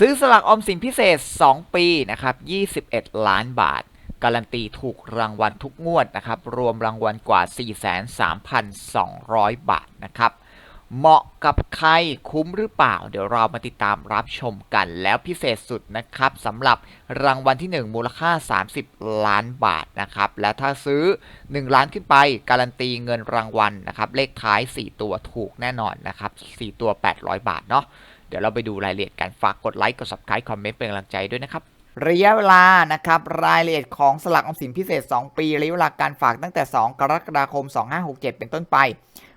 ซื้อสลากออมสินพิเศษ 2 ปีนะครับ 21 ล้านบาท การันตีถูกรางวัลทุกงวดนะครับ รวมรางวัลกว่า 43,200 บาทนะครับ เหมาะกับใครคุ้มหรือเปล่า เดี๋ยวเรามาติดตามรับชมกัน แล้วพิเศษสุดนะครับสำหรับรางวัลที่ 1 มูลค่า 30 ล้านบาทนะครับ และถ้าซื้อ 1 ล้านขึ้นไป การันตีเงินรางวัลนะครับ เลขท้าย 4 ตัวถูกแน่นอนนะครับ 4 ตัว 800 บาทเนาะ เดี๋ยวเราไปดูรายละเอียดกันฝากกดไลค์กด subscribe คอมเมนต์เป็นกำลังใจด้วยนะครับระยะเวลานะครับรายละเอียดของสลากออมสินพิเศษ 2 ปีระยะเวลาการฝากตั้งแต่ 2 กรกฎาคม 2567 เป็นต้นไป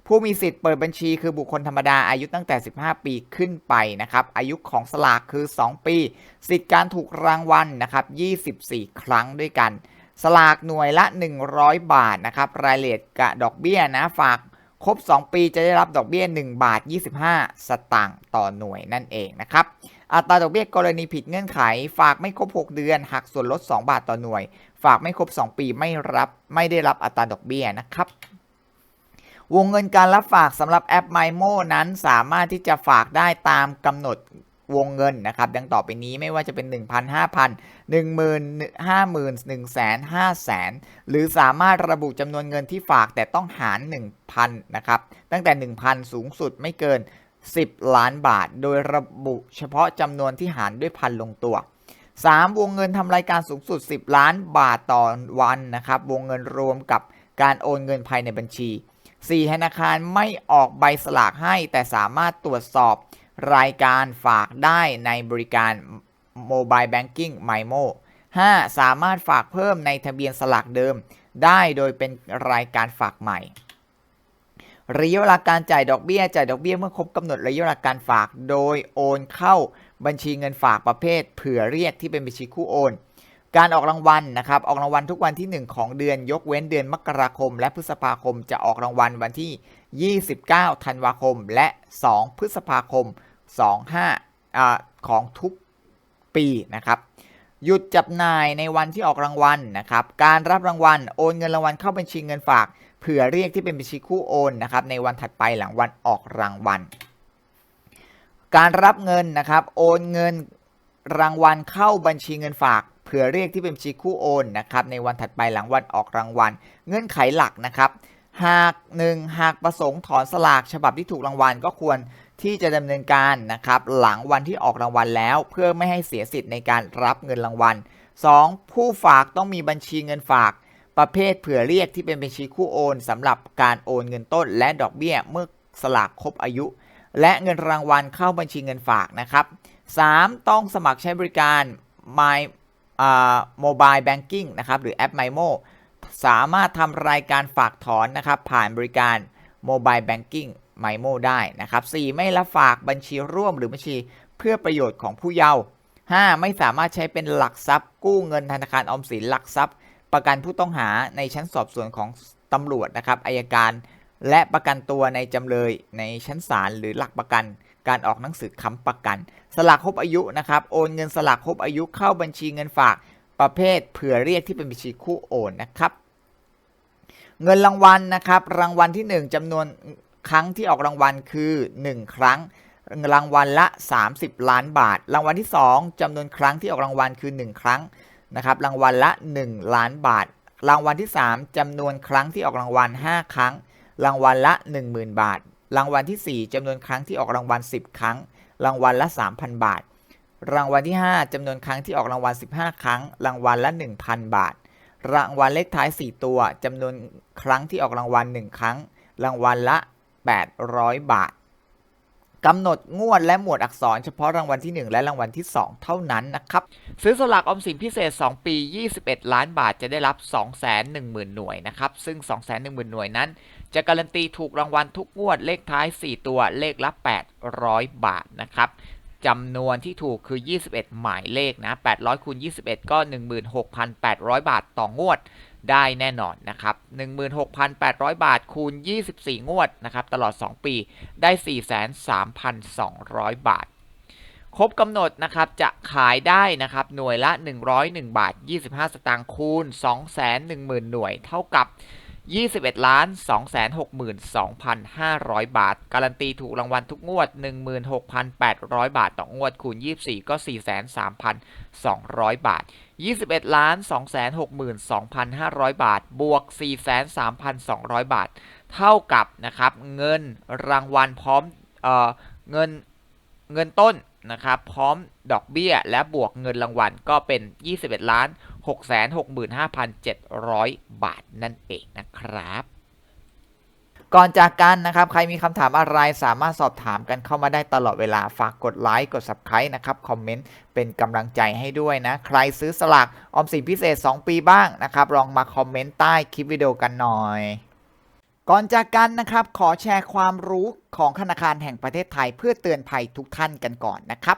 ผู้มีสิทธิ์เปิดบัญชีคือบุคคลธรรมดาอายุตั้งแต่ 15 ปีขึ้นไปนะครับอายุของสลากคือ 2 ปี สิทธิ์การถูกรางวัลนะครับ24 ครั้งด้วยกัน สลากหน่วยละ 100 บาทนะครับรายละเอียดกะดอกเบี้ยนะฝาก ครบ 2 ปีจะได้รับดอกเบี้ย1บาท 25 สตางค์ต่อหน่วยนั่นเองนะครับ อัตราดอกเบี้ยกรณีผิดเงื่อนไข ฝากไม่ครบ 6 เดือนหักส่วนลด 2 บาทต่อหน่วย ฝากไม่ครบ 2 ปีไม่รับไม่ได้รับอัตราดอกเบี้ยนะครับ วงเงินการรับฝากสำหรับแอป MyMo นั้นสามารถที่จะฝากได้ตามกำหนด วงเงินนะครับดังต่อไปนี้ไม่ว่าจะเป็น 1,000 5,000 10,000 50,000 100,000 500,000 หรือสามารถระบุจำนวนเงินที่ฝากแต่ต้องหาร 1,000นะครับตั้งแต่ 1,000 สูงสุดไม่เกิน 10 ล้านบาท โดยระบุเฉพาะจำนวนที่หารด้วยพันลงตัว 3. วงเงินทำรายการสูงสุด 10 ล้านบาทต่อวันนะครับวงเงินรวมกับการโอนเงินภายในบัญชี 4. ธนาคารไม่ออกใบสลากให้แต่สามารถตรวจสอบ รายการฝากได้ในบริการ Mobile Banking MyMo 5. สามารถฝากเพิ่มในทะเบียนสลากเดิม ได้โดยเป็นรายการฝากใหม่ระยะเวลาการจ่ายดอกเบี้ยจ่ายดอกเบี้ยเมื่อครบกำหนดระยะเวลาการฝาก โดยโอนเข้าบัญชีเงินฝากประเภท เผื่อเรียกที่เป็นบัญชีคู่โอน การออกรางวัลนะครับออกรางวัลทุกวันที่ 1 ของเดือนยกเว้นเดือนมกราคม และพฤษภาคมจะออกรางวัลวันที่ 29 ธันวาคม และ 2 พฤษภาคม 25อ่าของทุกปีนะครับหยุดจับนายในวันที่ออกรางวัลนะครับ การรับรางวัลโอนเงินรางวัลเข้าบัญชีเงินฝาก เผื่อเรียกที่เป็นบัญชีคู่โอนนะครับในวันถัดไปหลังวันออกรางวัล การรับเงินนะครับ โอนเงินรางวัลเข้าบัญชีเงินฝาก เผื่อเรียกที่เป็นบัญชีคู่โอนนะครับในวันถัดไปหลังวันออกรางวัล เงื่อนไขหลักนะครับ หาก 1. หากประสงค์ถอนสลากฉบับที่ถูกรางวัลก็ควร ที่จะดำเนินการนะครับหลังวันที่ออกรางวัลแล้ว เพื่อไม่ให้เสียสิทธิ์ในการรับเงินรางวัล 2. ผู้ฝากต้องมีบัญชีเงินฝาก ประเภทเผื่อเรียกที่เป็นบัญชีคู่โอนสำหรับการโอนเงินต้น และดอกเบี้ยเมื่อสลากครบอายุ และเงินรางวัลเข้าบัญชีเงินฝากนะครับ 3. ต้องสมัครใช้บริการ My อ่า Mobile Banking นะครับหรือแอป MyMo สามารถทำรายการฝากถอนนะครับผ่านบริการ Mobile Banking MyMo ได้นะครับ 4. ไม่รับฝากบัญชีร่วมหรือบัญชีเพื่อประโยชน์ของผู้เยาว์ 5. ไม่สามารถใช้เป็นหลักทรัพย์กู้เงินธนาคารออมสินหลักทรัพย์ ประกันผู้ต้องหาในชั้นสอบสวนของตำรวจนะครับอายการ และประกันตัวในจำเลยในชั้นศาลหรือหลักประกัน การออกหนังสือค้ำประกัน สลากครบอายุนะครับโอนเงินสลากครบอายุเข้าบัญชีเงินฝากประเภทเผื่อเรียกที่เป็นบัญชีคู่โอนนะครับเงินรางวัลนะครับรางวัลที่ 1จำนวน ครั้งที่ออกรางวัลคือ 1 ครั้ง รางวัลละ 30 ล้านบาท รางวัลที่ 2จำนวนครั้งที่ออกรางวัลคือ 1 ครั้งนะครับรางวัลละ 1 ล้านบาท รางวัลที่ 3จำนวนครั้งที่ออกรางวัล 5 ครั้ง รางวัลละ 10,000 บาท รางวัลที่ 4จำนวนครั้งที่ออกรางวัล 10 ครั้ง รางวัลละ 3,000 บาท รางวัลที่ 5จำนวนครั้งที่ออกรางวัล 15 ครั้ง รางวัลละ 1,000 บาท รางวัลเลขท้าย 4 ตัวจำนวนครั้งที่ออกรางวัล 1 ครั้ง รางวัลละ 800 บาทกำหนดงวดและหมวดอักษรเฉพาะรางวัลที่ 1 และรางวัลที่ 2 เท่านั้นนะครับ ซื้อสลากออมสินพิเศษ 2 ปี 21 ล้านบาทจะได้รับ 210,000 หน่วยนะครับ ซึ่ง 210,000 หน่วยนั้น จะการันตีถูกรางวัลทุกงวดเลขท้าย 4 ตัวเลขละ 800 บาทนะครับ จำนวนที่ถูกคือ 21 หมายเลขนะ800คูณ21 ก็ 16,800 บาทต่องวดได้แน่นอนนะครับ 16,800 บาทคูณ 24 งวดนะครับ ตลอด 2 ปี ได้ 43,200 บาท ครบกำหนดนะครับ จะขายได้นะครับ หน่วยละ 101 บาท 25 สตางค์คูณ 210,000 หน่วย เท่ากับ 21ล้าน262,500 บาท การันตีถูกรางวัลทุกงวด 16,800 บาทต่องวดคูณ 24 ก็ 43,200 บาท 21ล้าน262,500 บาท บวก 43,200 บาท เท่ากับนะครับเงินรางวัลพร้อมเอ่อเงินเงินต้นนะครับพร้อมดอกเบี้ยและบวกเงินรางวัลก็เป็น 21ล้าน 665,700 บาทนั่นเองนะครับ ก่อนจากกันนะครับ ใครมีคำถามอะไรสามารถสอบถามกันเข้ามาได้ตลอดเวลาฝากกดไลค์กด Subscribe นะครับ คอมเมนต์เป็นกำลังใจให้ด้วยนะ ใครซื้อสลากออมสินพิเศษ 2 ปีบ้างนะครับ ลองมาคอมเมนต์ใต้คลิปวิดีโอกันหน่อยก่อนจากกันนะครับ ขอแชร์ความรู้ของธนาคารแห่งประเทศไทยเพื่อเตือนภัยทุกท่านกันก่อนนะครับ